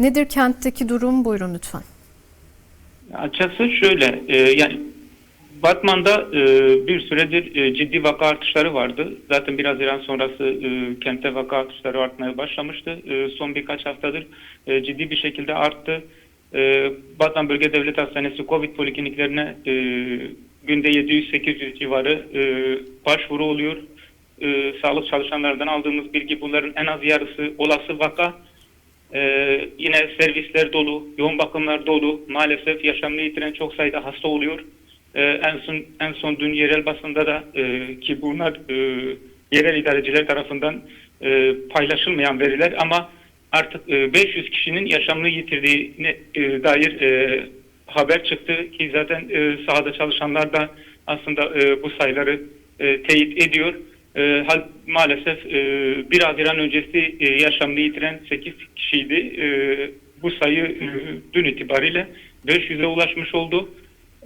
Nedir kentteki durum? Buyurun lütfen. Açıkçası şöyle, e, yani Batman'da e, bir süredir e, ciddi vaka artışları vardı. Zaten biraz Haziran sonrası e, kentte vaka artışları artmaya başlamıştı. E, son birkaç haftadır e, ciddi bir şekilde arttı. E, Batman Bölge Devlet Hastanesi COVID polikliniklerine e, günde 700-800 civarı e, başvuru oluyor. E, sağlık çalışanlarından aldığımız bilgi bunların en az yarısı olası vaka. Ee, yine servisler dolu, yoğun bakımlar dolu. Maalesef yaşamını yitiren çok sayıda hasta oluyor. Ee, en son en son dün yerel basında da e, ki bunlar e, yerel idareciler tarafından e, paylaşılmayan veriler ama artık e, 500 kişinin yaşamını yitirdiğine e, dair e, haber çıktı ki zaten e, sahada çalışanlar da aslında e, bu sayıları e, teyit ediyor. E, hal, maalesef e, 1 Haziran öncesi e, yaşamını yitiren 8 kişiydi. E, bu sayı e, dün itibariyle 500'e ulaşmış oldu.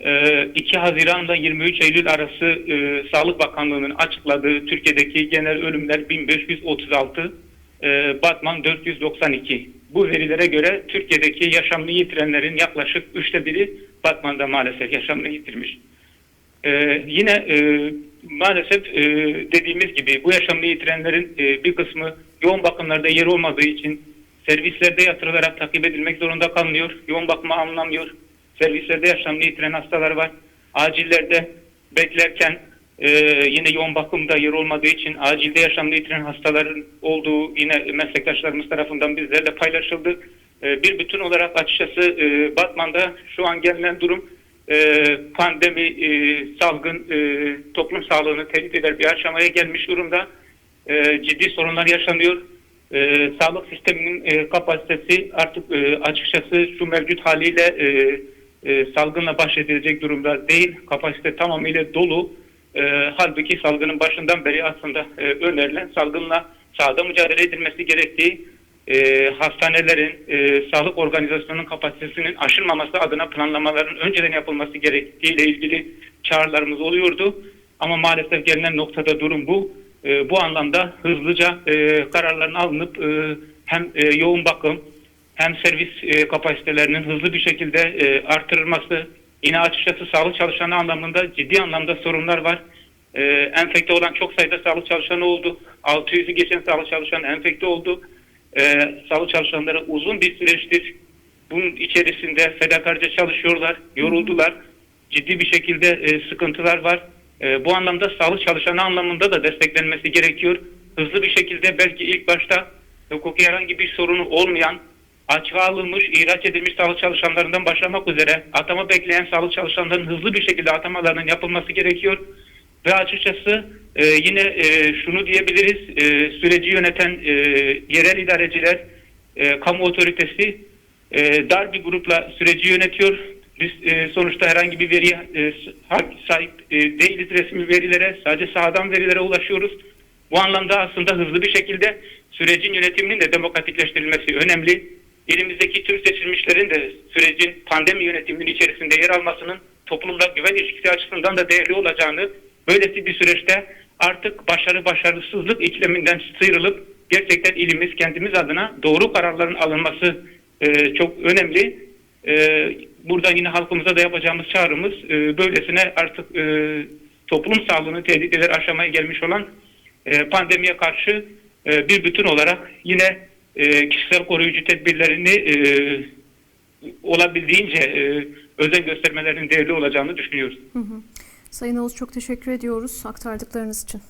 E, 2 Haziran ile 23 Eylül arası e, Sağlık Bakanlığı'nın açıkladığı Türkiye'deki genel ölümler 1536, e, Batman 492. Bu verilere göre Türkiye'deki yaşamını yitirenlerin yaklaşık üçte biri Batman'da maalesef yaşamını yitirmiş. Ee, yine e, maalesef e, dediğimiz gibi bu yaşamını yitirenlerin e, bir kısmı yoğun bakımlarda yer olmadığı için servislerde yatırılarak takip edilmek zorunda kalınıyor. Yoğun bakıma alınamıyor. Servislerde yaşamını yitiren hastalar var. Acillerde beklerken e, yine yoğun bakımda yer olmadığı için acilde yaşamını yitiren hastaların olduğu yine meslektaşlarımız tarafından bizlerle paylaşıldı. E, bir bütün olarak açıkçası e, Batman'da şu an gelinen durum e, pandemi, e, salgın e, toplum sağlığını tehdit eder bir aşamaya gelmiş durumda. E, ciddi sorunlar yaşanıyor. E, sağlık sisteminin e, kapasitesi artık e, açıkçası şu mevcut haliyle e, e, salgınla baş edilecek durumda değil. Kapasite tamamıyla dolu. E, halbuki salgının başından beri aslında e, önerilen salgınla sahada mücadele edilmesi gerektiği e, hastanelerin, e, sağlık organizasyonunun kapasitesinin aşılmaması adına planlamaların önceden yapılması gerektiğiyle ilgili çağrılarımız oluyordu. Ama maalesef gelinen noktada durum bu. E, bu anlamda hızlıca e, kararların alınıp e, hem e, yoğun bakım hem servis e, kapasitelerinin hızlı bir şekilde e, artırılması, yine açıkçası sağlık çalışanı anlamında ciddi anlamda sorunlar var. E, enfekte olan çok sayıda sağlık çalışanı oldu. 600'ü geçen sağlık çalışanı enfekte oldu e, sağlık çalışanları uzun bir süreçtir bunun içerisinde fedakarca çalışıyorlar, yoruldular. Ciddi bir şekilde e, sıkıntılar var. E, bu anlamda sağlık çalışanı anlamında da desteklenmesi gerekiyor. Hızlı bir şekilde belki ilk başta hukuki herhangi bir sorunu olmayan, açığa alınmış, ihraç edilmiş sağlık çalışanlarından başlamak üzere atama bekleyen sağlık çalışanlarının hızlı bir şekilde atamalarının yapılması gerekiyor. Ve açıkçası e, yine e, şunu diyebiliriz, e, süreci yöneten e, yerel idareciler, e, kamu otoritesi e, dar bir grupla süreci yönetiyor. Biz e, sonuçta herhangi bir veriye e, sahip e, değiliz resmi verilere, sadece sahadan verilere ulaşıyoruz. Bu anlamda aslında hızlı bir şekilde sürecin yönetiminin de demokratikleştirilmesi önemli. Elimizdeki tüm seçilmişlerin de sürecin pandemi yönetiminin içerisinde yer almasının toplumda güven ilişkisi açısından da değerli olacağını Böylesi bir süreçte artık başarı başarısızlık ikliminden sıyrılıp gerçekten ilimiz kendimiz adına doğru kararların alınması e, çok önemli. E, burada yine halkımıza da yapacağımız çağrımız e, böylesine artık e, toplum sağlığını tehdit eder aşamaya gelmiş olan e, pandemiye karşı e, bir bütün olarak yine e, kişisel koruyucu tedbirlerini e, olabildiğince e, özen göstermelerinin değerli olacağını düşünüyoruz. Hı hı. Sayın Oğuz çok teşekkür ediyoruz aktardıklarınız için.